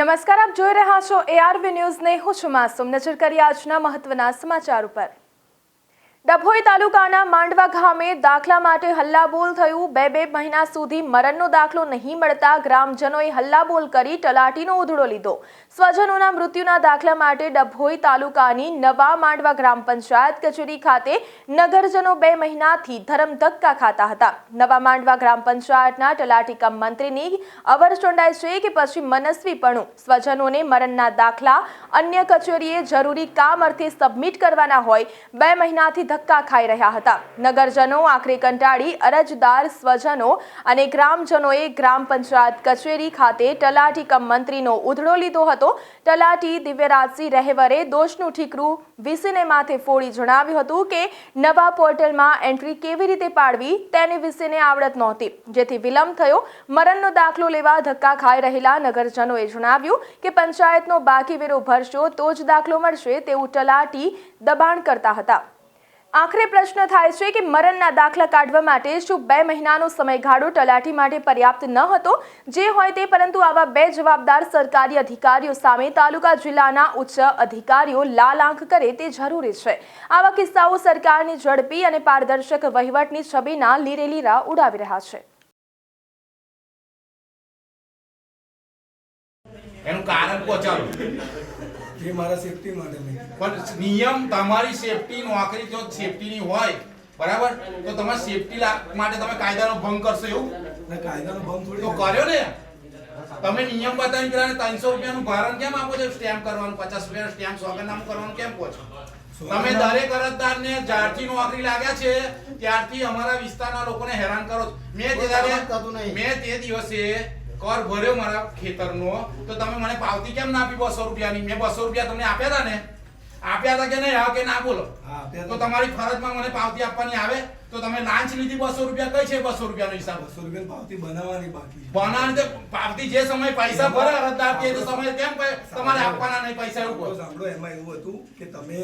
નમસ્કાર, આપ જોઈ રહ્યા છો એઆરવી ન્યૂઝને. હું છું માસુમ. નજર કરી આજના મહત્વના સમાચાર ઉપર. ડભોઈ તાલુકાના માંડવા ગામે દાખલા માટે હલ્લાબોલ થયું. બે બે મહિના સુધી મરણનો દાખલો નહીં મળતા ગ્રામજનોએ હલ્લાબોલ કરી તલાટીનો ઉધડો લીધો. સ્વજનોના મૃત્યુના દાખલા માટે ડભોઈ તાલુકાની નવા માંડવા ગ્રામ પંચાયત કચેરી ખાતે નગરજનો બે મહિનાથી ધરમધક્કા ખાતા હતા. નવા માંડવા ગ્રામ પંચાયતના તલાટી કમ મંત્રીની અવર ચંડાઈ છે કે પછી મનસ્વીપણું સ્વજનોને મરણના દાખલા અન્ય કચેરીએ જરૂરી કામ અર્થે સબમિટ કરવાના હોય. બે મહિનાથી ધક્કા ખાઈ રહ્યા હતા. નગરજનો, આખરે કંટાળી, અરજદાર, સ્વજનો અને ગ્રામજનોએ ગ્રામ પંચાયત કચેરી ખાતે તલાટી કમ મંત્રીનો ઉધડો લીધો હતો. તલાટી દિવ્યરાજસિંહ રહેવરે દોષનું ઠીકરું વીસીને માથે ફોડી જણાવ્યું હતું કે નવા પોર્ટલમાં એન્ટ્રી કેવી રીતે પાડવી તેની વિશેને આવડત નહોતી. જેથી વિલંબ થયો. મરણનો દાખલો લેવા ધક્કા ખાઈ રહેલા નગરજનોએ જણાવ્યું કે પંચાયતનો બાકી વેરો ભરશો તો જ દાખલો મળશે તેવું તલાટી દબાણ કરતા હતા. આખરે પ્રશ્ન થાય છે કે મરણના દાખલા કાઢવા માટે શું બે મહિનાનો સમયગાળો તલાટી માટે પર્યાપ્ત ન હતો? જે હોય તે પરંતુ આવા બે જવાબદાર સરકારી અધિકારીઓ સામે તાલુકા જિલ્લાના ઉચ્ચ અધિકારીઓ લાલ આંખ કરે તે જરૂરી છે. આવા કિસ્સાઓ સરકારની ઝડપી અને પારદર્શક વહીવટની છબીના લીરેલીરા ઉડાવી રહ્યા છે. એનું કારણ કહો ચાલો એ મારા સેફટી માટે પણ નિયમ તમારી સેફટી નોકરી જો સેફટીની હોય બરાબર? તો તમે સેફટી માટે તમે કાયદાનો ભંગ કરશો એવું? ને કાયદાનો ભંગ થોડી તો કર્યો ને? તમે નિયમ બતાવી પેલા ત્રણસો રૂપિયાનું ભારણ કેમ આપો છો? સ્ટેમ્પ કરવાનું પચાસ રૂપિયાનું સ્ટેમ્પ સોગંદનામું કરવાનું કેમ કહો છો? તમે દરેક અરજદારને જ્યારથી નોકરી લાગ્યા છે ત્યારથી અમારા વિસ્તારના લોકોને હેરાન કરો છો. મેં તે મેં તે દિવસે કર ભર્યો મારા ખેતરનો. તો તમે મને પાવતી કેમ ના આપી બસો રૂપિયાની? મેં બસો રૂપિયા તમને આપ્યા હતા ને. આપ્યા હતા કે નહીં? હા કે ના બોલો? તો. તમારી ફરજમાં મને પાવતી આપવાની આવે. તો તમે લાંચ લીધી બસો રૂપિયા કઈ છે બસો રૂપિયાનો હિસાબ? બસો રૂપિયા પાવતી બનાવવાની બાકી બનાવવાની તો પાવતી જે સમય પૈસા ભરે અરજદાર તે તો સમય કેમ તમારે આપવાના નહીં પૈસા એવું સાંભળો, એમાં એવું હતું કે તમે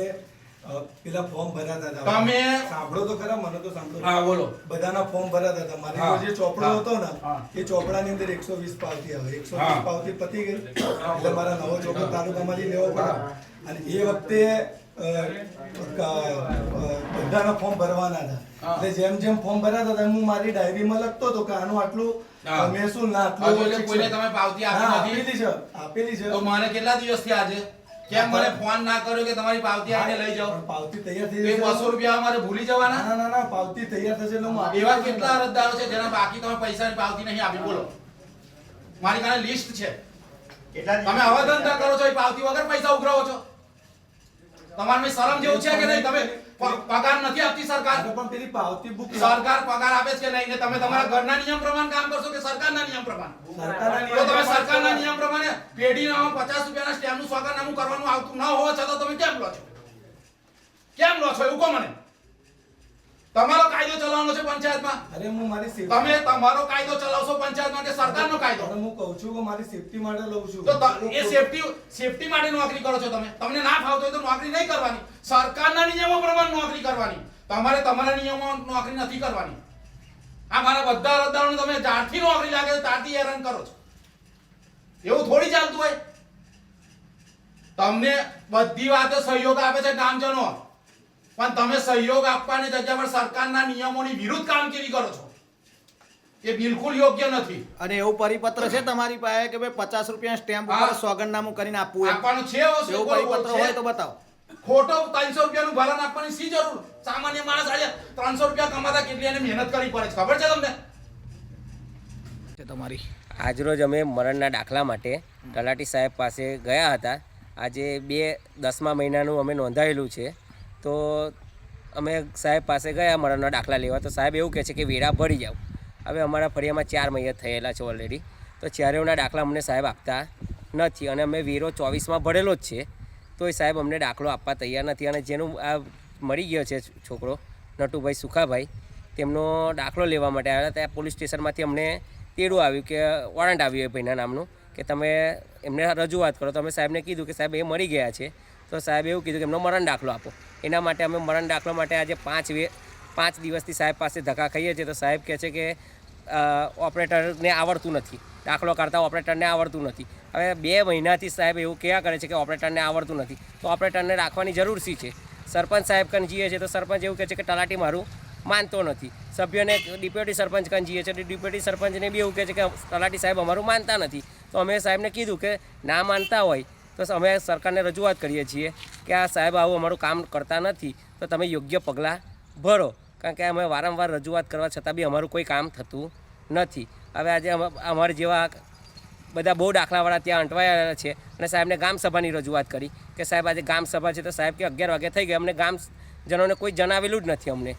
પેલા ફોર્મ ભરાતા હતા. તમે- સાંભળો તો ખરા મને તો સાંભળો. હા બોલો. બધાના ફોર્મ ભરાતા હતા. મારે જે ચોપડો હતો ને એ ચોપડાની અંદર એકસો વીસ પાવતી આવે. એકસો હા. વીસ પાવતી પતી ગઈ. એટલે મારા નવો ચોપડો તાલુકામાંથી લેવો પડે. અને એ વખતે બધાના ફોર્મ ભરવાના હતા. એટલે જેમ જેમ ફોર્મ ભરાતા હતા હું મારી ડાયરીમાં લખતો હતો કે આનું આટલું. અ, મહેસૂલ ના આટલું કોઈને તમે પાવતી આપી છે આપેલી છે. તો મને કેટલા દિવસથી આજે? કેમ મને ફોન ના કર્યો કે તમારી પાવતી આજે લઈ જાઓ? પાવતી તૈયાર થઈ જશે. બસો રૂપિયા અમારે ભૂલી જવાના? ના ના ના પાવતી તૈયાર થશે એટલે હું એવા કેટલા અરજદારો છે જેના બાકી તમે પૈસાની પાવતી નહીં આપી બોલો. મારી પાસે લિસ્ટ છે. તમે આવા ધંધા કરો છો એ પાવતી વગર પૈસા ઉઘરાવો છો. તમારે મેં શરમ જેવું છે કે નહીં? તમે પગાર નથી આપતી સરકાર. પણ પેલી પાવતી બુક સરકાર પગાર આપે છે કે નહીં? ને તમે તમારા ઘરના નિયમ પ્રમાણે કામ કરશો કે સરકારના નિયમ પ્રમાણે? સરકારના તમે સરકારના નિયમ પ્રમાણે પેઢીના પચાસ રૂપિયાના સ્ટેમ્પનું સોગંદનામું કરવાનું આવતું ન હોવા છતાં તમે કેમ લો છો? કેમ લો છો? એવું કહો મને. તમારો કાયદો ચલાવવાનો છે પંચાયતમાં? અરે હું મારી safety- તમે તમારો કાયદો ચલાવશો પંચાયતમાં કે સરકારનો કાયદો? અરે હું કહું છું કે મારી સેફટી માટે લઉં છું. તો એ સેફટી સેફટી માટે નોકરી કરો છો તમે. તમને ના ફાવતો હોય તો નોકરી નહીં કરવાની. સરકારના નિયમો પ્રમાણે કરવાની. તમારે તમારા નિયમો નોકરી નથી કરવાની. આ મારા બધા અરજદારોને તમે જ્યારથી નોકરી લાગે છે ત્યારથી હેરાન કરો છો. એવું થોડી ચાલતું હોય? તમને બધી વાતે સહયોગ આપે છે ગામજનો. પણ તમે સહયોગ આપવાની જગ્યા પર સરકારના નિયમોની વિરુદ્ધ કામગીરી કરો છો. એ બિલકુલ યોગ્ય નથી. અને એવું પરિપત્ર છે તમારી પાસે કે ભાઈ પચાસ રૂપિયા સ્ટેમ્પ. ઉપર સોગંદનામું કરીને આપવું આપવાનું છે એવું પરિપત્ર હોય તો બતાવો. ખોટો ત્રણસો રૂપિયાનું ભારણ આપવાની શી જરૂર? સામાન્ય માણસ આજે ત્રણસો રૂપિયા કમાતા કેટલી એને મહેનત કરવી પડે છે. ખબર છે તમને? તમારી. આજરોજ અમે મરણના દાખલા માટે તલાટી સાહેબ પાસે ગયા હતા. આજે બે દસમા મહિનાનું અમે નોંધાયેલું છે. તો અમે સાહેબ પાસે ગયા મરણના દાખલા લેવા. તો સાહેબ એવું કહે છે કે વેરા ભરી જાઓ. હવે અમારા ફળિયામાં ચાર મહિના થયેલા છે ઓલરેડી તો ચારેવના દાખલા અમને સાહેબ આપતા નથી. અને અમે વેરો ચોવીસમાં ભરેલો જ છે. તો એ સાહેબ અમને દાખલો આપવા તૈયાર નથી અને જેનું આ મરી ગયો છે છોકરો, નટુભાઈ સુખાભાઈ, તેમનો દાખલો લેવા માટે આવ્યા ત્યાં પોલીસ સ્ટેશનમાંથી અમને તેડું આવ્યું કે, વોરંટ આવ્યું એ ભાઈના નામનું કે તમે એમને રજૂઆત કરો. તો અમે સાહેબને કીધું કે સાહેબ એ મરી ગયા છે. તો સાહેબ એવું કીધું કે એમનો મરણ દાખલો આપો. એના માટે અમે મરણ દાખલો માટે આજે પાંચ વે, પાંચ દિવસથી સાહેબ પાસે ધક્કા ખાઈએ છીએ. તો સાહેબ કહે છે કે ઓપરેટરને આવડતું નથી. દાખલો કાઢતા ઓપરેટરને આવડતું નથી. હવે બે મહિનાથી સાહેબ એવું કહેવા કરે છે કે ઓપરેટરને આવડતું નથી. તો ઓપરેટરને રાખવાની જરૂર શી છે? સરપંચ સાહેબ કન જઈએ છે તો સરપંચ એવું કહે છે કે તલાટી મારું માનતો નથી. સભ્યોને ડિપ્યુટી સરપંચ કન જઈએ છે ડેપ્યુટી સરપંચને બી એવું કહે છે કે તલાટી સાહેબ અમારું માનતા નથી. તો અમે સાહેબને કીધું કે ના માનતા હોય તો અમે સરકારને રજૂઆત કરીએ છીએ કે આ સાહેબ આવું અમારું કામ કરતા નથી. તો તમે યોગ્ય પગલાં ભરો. કારણ કે અમે વારંવાર રજૂઆત કરવા છતાં બી અમારું કોઈ કામ થતું નથી. હવે આજે અમારા જેવા બધા બહુ દાખલાવાળા ત્યાં અંટવાયેલા છે અને સાહેબને ગામ સભાની રજૂઆત કરી કે સાહેબ આજે ગામ સભા છે તો સાહેબ કે અગિયાર વાગે થઈ ગયા અમને ગામ જનોને કોઈ જણાવેલું જ નથી અમને.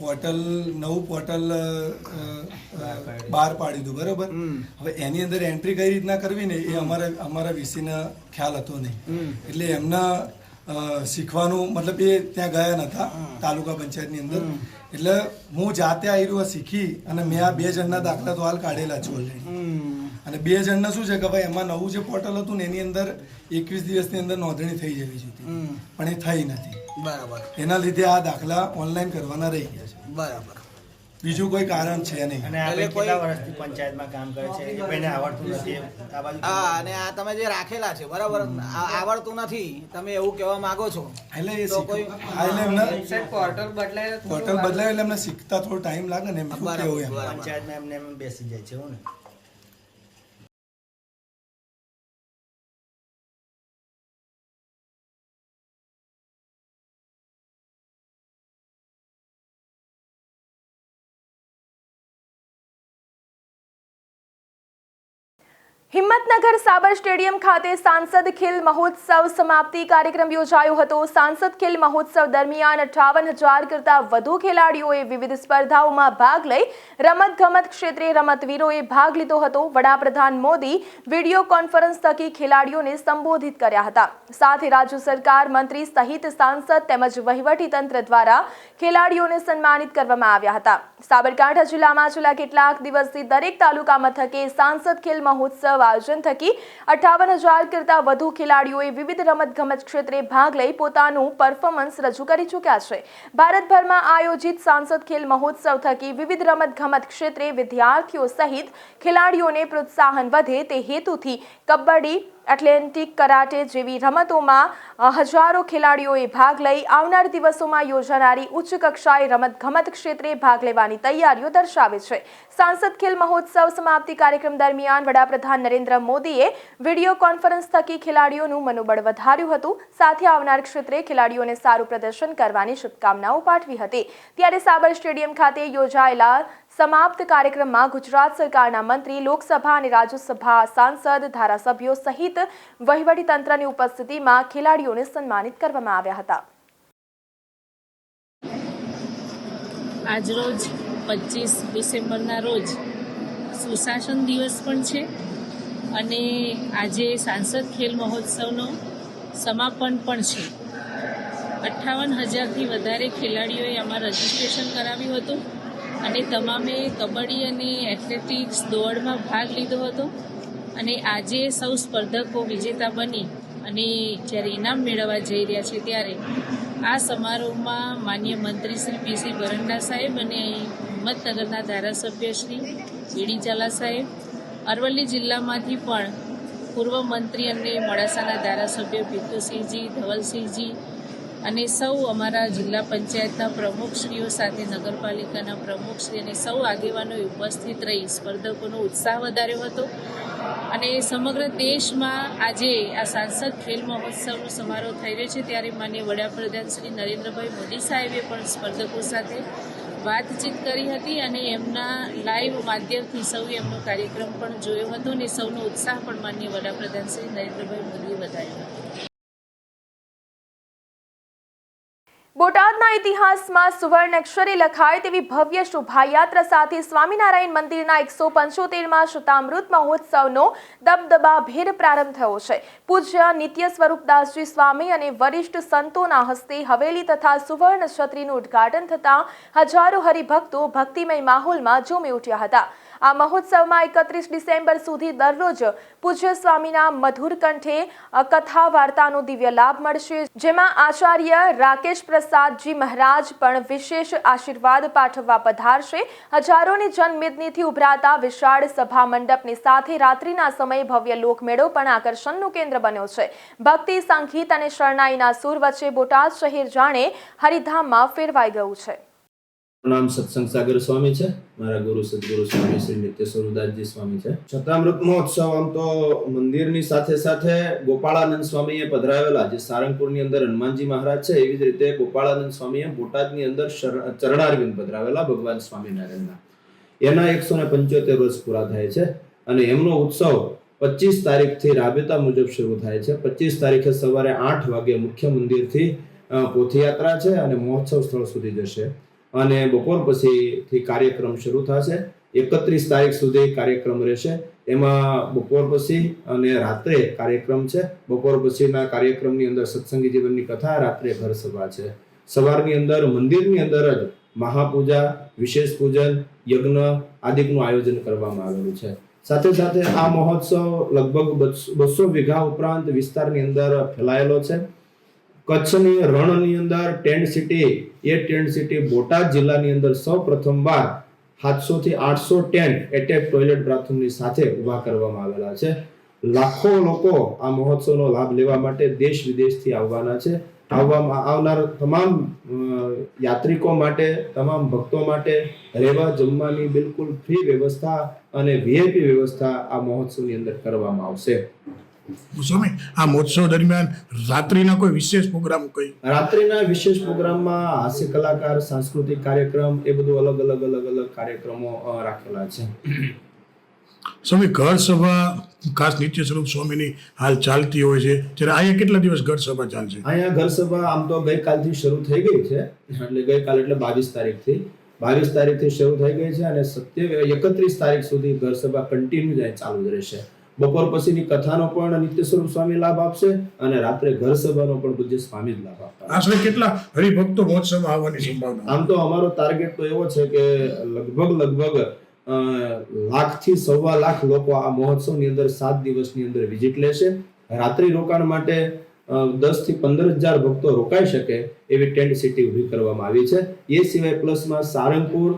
પોર્ટલ નવું પોર્ટલ બહાર પાડી દીધું બરોબર? હવે એની અંદર એન્ટ્રી કઈ રીતના કરવી ને એ અમારા અમારા વીસીને ખ્યાલ હતો નહીં. એટલે એમના શીખવાનું મતલબ એ ત્યાં ગયા નતા તાલુકા પંચાયતની અંદર. એટલે હું જાતે આવ્યું શીખી અને મેં આ બે જણના દાખલા તો હાલ કાઢેલા છે ઓલરેડી અને બે જણના શું છે કે ભાઈ એમાં નવું જે પોર્ટલ હતું ને એની અંદર એકવીસ દિવસની અંદર નોંધણી થઈ જવી જોઈતી. પણ એ થઈ નથી. બરાબર. એના લીધે આ દાખલા ઓનલાઈન કરવાના રહી ગયા છે. બરાબર. બીજું કોઈ કારણ છે નહીં. અને આ એટલે ભાઈ કોઈ- કેટલા વર્ષથી પંચાયતમાં કામ કરે છે? એ ભાઈને આવડતું નથી આ હા અને આ તમે જે રાખેલા છે બરાબર? આવડતું નથી. તમે એવું કહેવા માંગો છો. એટલે એ કોઈ- એટલે એમને પોર્ટલ બદલાય પોર્ટલ બદલાય એટલે એમને શીખતા થોડો ટાઈમ લાગે ને એમ કેવું એમ. પંચાયતમાં એમને એમ બેસી જાય છે એવું ને? હિંમતનગર સાબર સ્ટેડિયમ ખાતે સાંસદ ખેલ મહોત્સવ સમાપ્તિ કાર્યક્રમ યોજાયો હતો. સાંસદ ખેલ મહોત્સવ દરમિયાન અઠાવન હજાર કરતાં વધુ ખેલાડીઓએ વિવિધ સ્પર્ધાઓમાં ભાગ લઈ રમતગમત ક્ષેત્રે રમતવીરોએ ભાગ લીધો હતો. વડાપ્રધાન મોદી વીડિયો કોન્ફરન્સ થકી ખેલાડીઓને સંબોધિત કર્યા હતા. સાથે રાજ્ય સરકાર મંત્રી સહિત સાંસદ તેમજ વહીવટી તંત્ર દ્વારા ખેલાડીઓને સન્માનિત કરવામાં આવ્યા હતા. સાબરકાંઠા જિલ્લામાં છેલ્લા કેટલાક દિવસથી દરેક તાલુકા મથકે સાંસદ ખેલ મહોત્સવ આયોજન થકી અઠાવન હજાર કરતાં વધુ ખેલાડીઓએ વિવિધ રમતગમત ક્ષેત્રે ભાગ લઈ પોતાનું પરફોર્મન્સ રજૂ કરી ચૂક્યા છે. ભારતભરમાં આયોજિત સાંસદ ખેલ મહોત્સવ થકી વિવિધ રમતગમત ક્ષેત્રે વિદ્યાર્થીઓ સહિત ખેલાડીઓને પ્રોત્સાહન વધે તે હેતુથી કબડ્ડી એથ્લેટિક કરાટે જેવી રમતોમાં હજારો ખેલાડીઓએ ભાગ લઈ આવનાર દિવસોમાં યોજાનારી ઉચ્ચ કક્ષાએ રમતગમત ક્ષેત્રે ભાગ લેવાની તૈયારીઓ દર્શાવે છે. સાંસદ ખેલ મહોત્સવ સમાપ્તિ કાર્યક્રમ દરમિયાન વડાપ્રધાન નરેન્દ્ર મોદીએ વીડિયો કોન્ફરન્સ થકી ખેલાડીઓનું મનોબળ વધાર્યું હતું. સાથે આવનાર ક્ષેત્રે ખેલાડીઓને સારું પ્રદર્શન કરવાની શુભકામનાઓ પાઠવી હતી. ત્યારે સાબર સ્ટેડિયમ ખાતે યોજાયેલા સમાપ્ત કાર્યક્રમમાં ગુજરાત સરકારના મંત્રી, લોકસભા અને રાજ્યસભા સાંસદ, ધારાસભ્યો સહિત વહીવટી તંત્રની ઉપસ્થિતિમાં ખેલાડીઓને સન્માનિત કરવામાં આવ્યા હતા. આજરોજ પચીસ ડિસેમ્બરના રોજ સુશાસન દિવસ પણ છે અને આજે સાંસદ ખેલ મહોત્સવનો સમાપન પણ છે. અઠ્ઠાવન હજારથી વધારે ખેલાડીઓએ આમાં રજીસ્ટ્રેશન કરાવ્યું હતું. અને તમામે કબડ્ડી અને એથ્લેટિક્સ દોડમાં ભાગ લીધો હતો. અને આજે સૌ સ્પર્ધકો વિજેતા બની અને જ્યારે ઇનામ મેળવવા જઈ રહ્યા છે ત્યારે આ સમારોહમાં માન્ય મંત્રી શ્રી પીસી બરંડા સાહેબ અને હિંમતનગરના ધારાસભ્ય શ્રી બીડી ઝાલા સાહેબ, અરવલ્લી જિલ્લામાંથી પણ પૂર્વ મંત્રી અને મોડાસાના ધારાસભ્ય ભીતુસિંહજી ધવલસિંહજી અને સૌ અમારા જિલ્લા પંચાયતના પ્રમુખશ્રીઓ સાથે નગરપાલિકાના પ્રમુખશ્રી અને સૌ આગેવાનો ઉપસ્થિત રહી સ્પર્ધકોનો ઉત્સાહ વધાર્યો હતો. અને સમગ્ર દેશમાં આજે આ સાંસદ ખેલ મહોત્સવનો સમારોહ થઈ રહ્યો છે. ત્યારે માન્ય વડાપ્રધાન શ્રી નરેન્દ્રભાઈ મોદી સાહેબે પણ સ્પર્ધકો સાથે વાતચીત કરી હતી અને એમના લાઈવ માધ્યમથી સૌએ એમનો કાર્યક્રમ પણ જોયો હતો અને સૌનો ઉત્સાહ પણ માન્ય વડાપ્રધાન શ્રી નરેન્દ્રભાઈ મોદીએ વધાર્યો હતો. ઇતિહાસમાં સુવર્ણ અક્ષરે લખાય તેવી ભવ્ય શોભાયાત્રા સાથે સ્વામિનારાયણ મંદિરના એકસો પંચોતેરમાં શતામૃત મહોત્સવનો દબદબાભેર પ્રારંભ થયો છે. પૂજ્ય નિત્ય સ્વરૂપદાસજી સ્વામી અને વરિષ્ઠ સંતોના હસ્તે હવેલી તથા સુવર્ણ છત્રીનું ઉદ્ઘાટન થતાં હજારો હરિભક્તો ભક્તિમય માહોલમાં ઝૂમી ઉઠ્યા હતા. આ મહોત્સવમાં એકત્રીસ ડિસેમ્બર સુધી દરરોજ પૂજ્ય સ્વામીના મધુર કંઠે કથા વાર્તાનો દિવ્ય લાભ મળશે. જેમાં આચાર્ય રાકેશ પ્રસાદજી મહારાજ પણ વિશેષ આશીર્વાદ પાઠવવા પધારશે. હજારોની જનમેદનીથી ઉભરાતા વિશાળ સભા મંડપની સાથે રાત્રિના સમયે ભવ્ય લોકમેળો પણ આકર્ષણનું કેન્દ્ર બન્યો છે. ભક્તિ, સંગીત અને શરણાઈના સુર વચ્ચે બોટાદ શહેર જાણે હરિધામમાં ફેરવાઈ ગયું છે. નામ સત્સંગ સાગર સ્વામી છે. મારા ગુરુ સદગુરુ સ્વામી શ્રી નિત્ય સ્વરૂદાસજી સ્વામી છે. છતામૃત મહોત્સવ આમ તો મંદિરની સાથે સાથે ગોપાળાનંદ સ્વામીએ પધરાવેલા જે સારંગપુરની અંદર હનુમાનજી મહારાજ છે, એવી જ રીતે ગોપાળાનંદ સ્વામીએ બોટાદની અંદર ચરણારવિંદ પધરાવેલા ભગવાન સ્વામિનારાયણના. એના એકસો ને પંચોતેર વર્ષ પૂરા થાય છે અને એમનો ઉત્સવ પચીસ તારીખથી રાબેતા મુજબ શરૂ થાય છે. પચીસ તારીખે સવારે આઠ વાગે મુખ્ય મંદિરથી પોથીયાત્રા છે અને મહોત્સવ સ્થળ સુધી જશે. અને બપોર પછીથી કાર્યક્રમ શરૂ થશે. એકત્રીસ તારીખ સુધી કાર્યક્રમ રહેશે. એમાં બપોર પછી અને રાત્રે કાર્યક્રમ છે. બપોર પછીના કાર્યક્રમની અંદર સત્સંગી જીવનની કથા, રાત્રે ઘર સભા છે. સવારની અંદર મંદિરની અંદર જ મહાપૂજા, વિશેષ પૂજન, યજ્ઞ આદિકનું આયોજન કરવામાં આવેલું છે. સાથે સાથે આ મહોત્સવ લગભગ બસો વીઘા ઉપરાંત વિસ્તારની અંદર ફેલાયેલો છે. કચ્છની રણની અંદર ટેન્ટ સિટી, એ ટેન્ટ સિટી બોટાદ જિલ્લાની અંદર સૌ પ્રથમવાર સાતસો થી આઠસો ટેન્ટ એટેક ટોયલેટ બાથરૂમની સાથે ઊભા કરવામાં આવેલા છે. લાખો લોકો આ મહોત્સવનો લાભ લેવા માટે દેશ વિદેશથી આવવાના છે. આવવામાં આવનાર તમામ યાત્રિકો માટે, તમામ ભક્તો માટે રહેવા જમવાની બિલકુલ ફ્રી વ્યવસ્થા અને વીઆઈપી વ્યવસ્થા આ મહોત્સવની અંદર કરવામાં આવશે. સ્વામી આ મહોત્સવ દરમિયાન રાત્રિના કોઈ વિશેષ પ્રોગ્રામ કઈ? રાત્રિના વિશેષ પ્રોગ્રામમાં હાસ્ય કલાકાર સાંસ્કૃતિક કાર્યક્રમ એ બધું અલગ અલગ અલગ અલગ કાર્યક્રમો રાખેલા છે. સ્વામી ઘર સભા ખાસ નિત્ય સ્વરૂપ સ્વામીની હાલ ચાલતી હોય છે. ત્યારે અહીંયા કેટલા દિવસ ઘર સભા ચાલશે? અહીંયા ઘર સભા આમ તો ગઈકાલથી શરૂ થઈ ગઈ છે. એટલે ગઈકાલ એટલે બાવીસ તારીખથી. બાવીસ તારીખથી શરૂ થઈ ગઈ છે અને સત્ય એકત્રીસ તારીખ સુધી ઘર સભા કન્ટિન્યુ જાય ચાલુ જ રહેશે. બપોર પછીની કથાનો પણ નિત્ય સ્વરૂપ સ્વામી લાભ આપશે અને રાત્રે ઘર સભાનો પણ પૂજ્ય સ્વામી જ લાભ આપશે આશરે કેટલા હરિભક્તો મહોત્સવમાં આવવાની સંભાવના? આમ તો અમારો ટાર્ગેટ તો એવો છે કે લગભગ લગભગ લાખ લાખથી સવા લાખ લોકો આ મહોત્સવની અંદર સાત દિવસની અંદર વિઝિટ લેશે. રાત્રિ રોકાણ માટે દસથી પંદર હજાર ભક્તો રોકાઈ શકે એવી ટેન્ટ સિટી ઊભી કરવામાં આવી છે. એ સિવાય પ્લસમાં સારંગપુર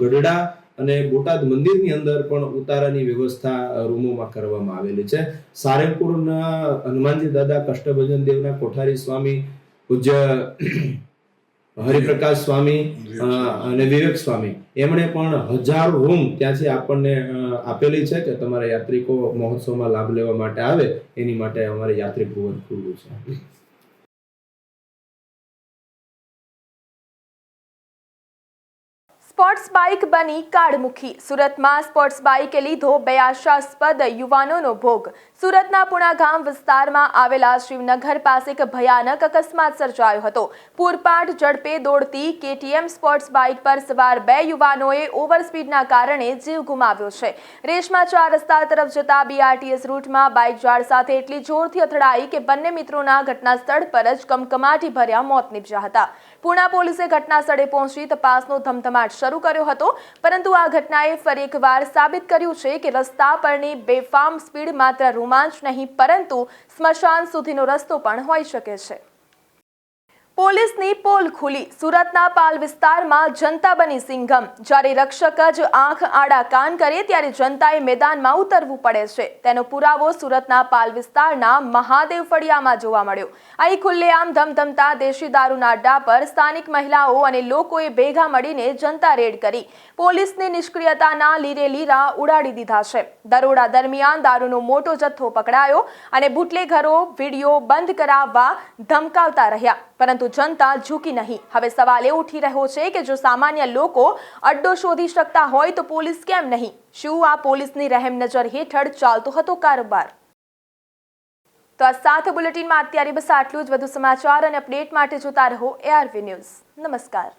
ગઢડા અને બોટાદ મંદિરની અંદર પણ ઉતારાની વ્યવસ્થા રૂમોમાં કરવામાં આવેલી છે. સારંગપુરના હનુમાનજી દાદા કષ્ટભજન દેવના કોઠારી સ્વામી, પૂજ્ય હરિપ્રકાશ સ્વામી અને વિવેક સ્વામી. એમણે પણ હજાર રૂમ ત્યાંથી આપણને આપેલી છે કે તમારા યાત્રિકો મહોત્સવમાં લાભ લેવા માટે આવે, એની માટે અમારે યાત્રિક ભુવન ખુલ્લું છે. સ્પોર્ટ્સ બાઇક બની કાળમુખી. સુરતમાં સ્પોર્ટ્સ બાઇકે લીધો બે આશાસ્પદ યુવાનોનો ભોગ. સુરતના પુણા ગામ વિસ્તારમાં આવેલા શિવનગર પાસે એક ભયાનક અકસ્માત સર્જાયો હતો. પૂરપાટ ઝડપે દોડતી કેટીએમ સ્પોર્ટ્સ બાઇક પર સવાર બે યુવાનોએ ઓવરસ્પીડના કારણે જીવ ગુમાવ્યો છે. રેશમા ચાર રસ્તા તરફ જતા બીઆરટીએસ રૂટમાં બાઇક ઝાડ સાથે એટલી જોરથી અથડાઈ કે બંને મિત્રોના ઘટના સ્થળ પર જ કમકમાટી ભર્યા મોત નીપજ્યા હતા. પુણા પોલીસે ઘટના સ્થળે પહોંચી તપાસનો ધમધમાટ શરૂ કર્યો હતો. પરંતુ આ ઘટનાએ ફરી એકવાર સાબિત કર્યું છે કે રસ્તા પરની બેફામ સ્પીડ માત્ર રોમાંચ નહીં, પરંતુ સ્મશાન સુધીનો રસ્તો પણ હોઈ શકે છે. પોલીસની પોલ ખુલી. સુરતના પાલ વિસ્તારમાં જનતા બની સિંઘમ. જ્યારે રક્ષક જ આંખ આડા કાન કરે ત્યારે જનતાએ મેદાનમાં ઉતરવું પડે છે. તેનો પુરાવો સુરતના પાલ વિસ્તારના મહાદેવ ફળિયામાં જોવા મળ્યો. અહીં ખુલ્લેઆમ ધમધમતા દેશી દારૂના અડ્ડા પર સ્થાનિક મહિલાઓ અને લોકોએ ભેગા મળીને જનતા રેડ કરી. પોલીસની નિષ્ક્રિયતાના લીરે લીરા ઉડાડી દીધા છે. દરોડા દરમિયાન દારૂનો મોટો જથ્થો પકડાયો અને બુટલેઘરો વીડિયો બંધ કરાવવા ધમકાવતા રહ્યા. જનતા ઝૂકી નહીં. હવે સવાલ એ ઉઠી રહ્યો છે કે જો સામાન્ય લોકો અડ્ડો શોધી શકતા હોય તો પોલીસ કેમ નહીં? શું આ પોલીસની રહેમ નજર હેઠળ ચાલતો હતો કારોબાર? તો આ સાથ બુલેટિનમાં અત્યારે બસ આટલું જ. વધુ સમાચાર અને અપડેટ માટે જોતા રહો એઆરવી ન્યૂઝ નમસ્કાર.